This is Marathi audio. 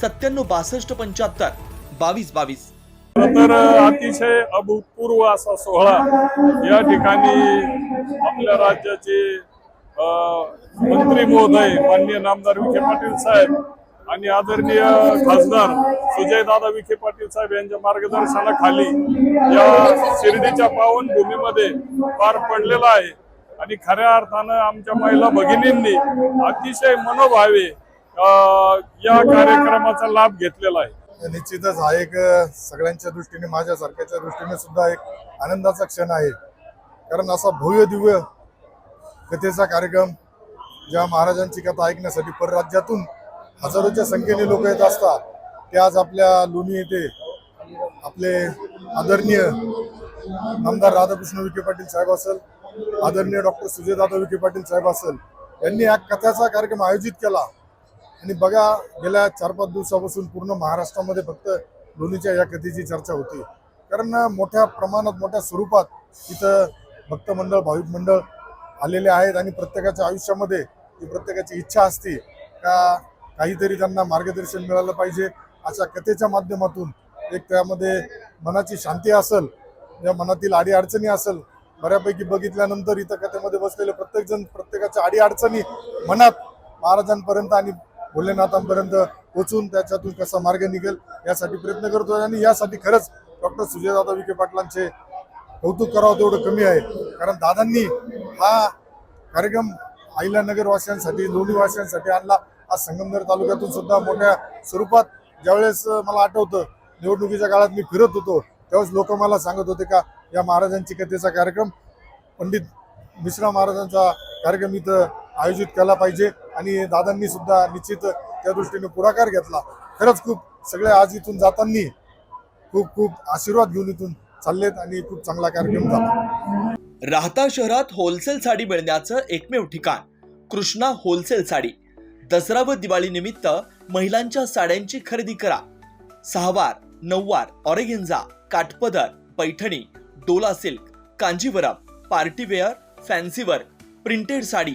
सत्त्याण्णव बासष्ट पंच्याहत्तर. बावीस बावीस. तर अतिशय अभूतपूर्व असा सोहळा या ठिकाणी आपल्या राज्याचे मंत्री महोदय माननीय नामदार विखे पाटील साहेब आणि आदरणीय खासदार सुजय दादा विखे पाटील साहेब यांच्या मार्गदर्शनाखाली या शिर्डीच्या पावनभूमीमध्ये पार पडलेला आहे. आणि खऱ्या अर्थानं आमच्या महिला भगिनींनी अतिशय मनोभावे या कार्यक्रमाचा लाभ घेतलेला आहे. निश्चितच हा एक सगळ्यांच्या दृष्टीने माझ्यासारख्याच्या दृष्टीने सुद्धा एक आनंदाचा क्षण आहे. कारण असा भव्य दिव्य कथेचा कार्यक्रम ज्या महाराजांची कथा ऐकण्यासाठी परराज्यातून हजारोच्या संख्येने लोक येत असतात ते आज आपल्या लोणी येथे आपले आदरणीय आमदार राधाकृष्ण विखे पाटील साहेब असेल आदरणीय डॉक्टर सुजयदादा विखे पाटील साहेब असेल यांनी या कथाचा कार्यक्रम आयोजित केला. आणि बघा गेल्या चार पाच दिवसापासून पूर्ण महाराष्ट्रामध्ये फक्त लोणीच्या या कथेची चर्चा होती. कारण मोठ्या प्रमाणात मोठ्या स्वरूपात इथं भक्त मंडळ भाविक मंडळ आलेले आहेत आणि प्रत्येकाच्या आयुष्यामध्ये ती प्रत्येकाची इच्छा असते का काहीतरी त्यांना मार्गदर्शन मिळालं पाहिजे. अशा कथेच्या माध्यमातून एक त्यामध्ये मनाची शांती असेल या मनातील अडीअडचणी असेल बऱ्यापैकी बघितल्यानंतर इथं कथेमध्ये बसलेले प्रत्येकजण प्रत्येकाच्या अडीअडचणी मनात महाराजांपर्यंत आणि भोलेनाथांपर्यंत पोचून त्याच्यातून कसा मार्ग निघेल यासाठी प्रयत्न करतो आणि यासाठी खरंच डॉक्टर सुजयदादा विखे पाटलांचे कौतुक करावं तेवढं कमी आहे. कारण दादांनी हा कार्यक्रम आईला नगरवासियांसाठी लोणीवासियांसाठी आणला. आज संगमनेर तालुक्यातून सुद्धा मोठ्या स्वरूपात ज्यावेळेस मला आठवतं निवडणुकीच्या काळात मी फिरत होतो त्यावेळेस लोक मला सांगत होते का या महाराजांची कथेचा कार्यक्रम पंडित मिश्रा महाराजांचा कार्यक्रम इथं आयोजित केला पाहिजे. आणि दादांनी सुद्धा निश्चित त्या दृष्टीने पुढाकार घेतला. खरंच खूप सगळे आज इथून जाताना खूप खूप आशीर्वाद घेऊन इथून चाललेत आणि खूप चांगला कार्यक्रम झाला. राहता शहरात होलसेल साडी मिळण्याचं एकमेव ठिकाण कृष्णा होलसेल साडी. दसरा व दिवाळी निमित्त महिलांच्या साड्यांची खरेदी करा. सहावार नऊवार ऑरेगेंजा काठपदर Paithani Dola silk Kanjeevaram party wear फॅन्सीवर printed sari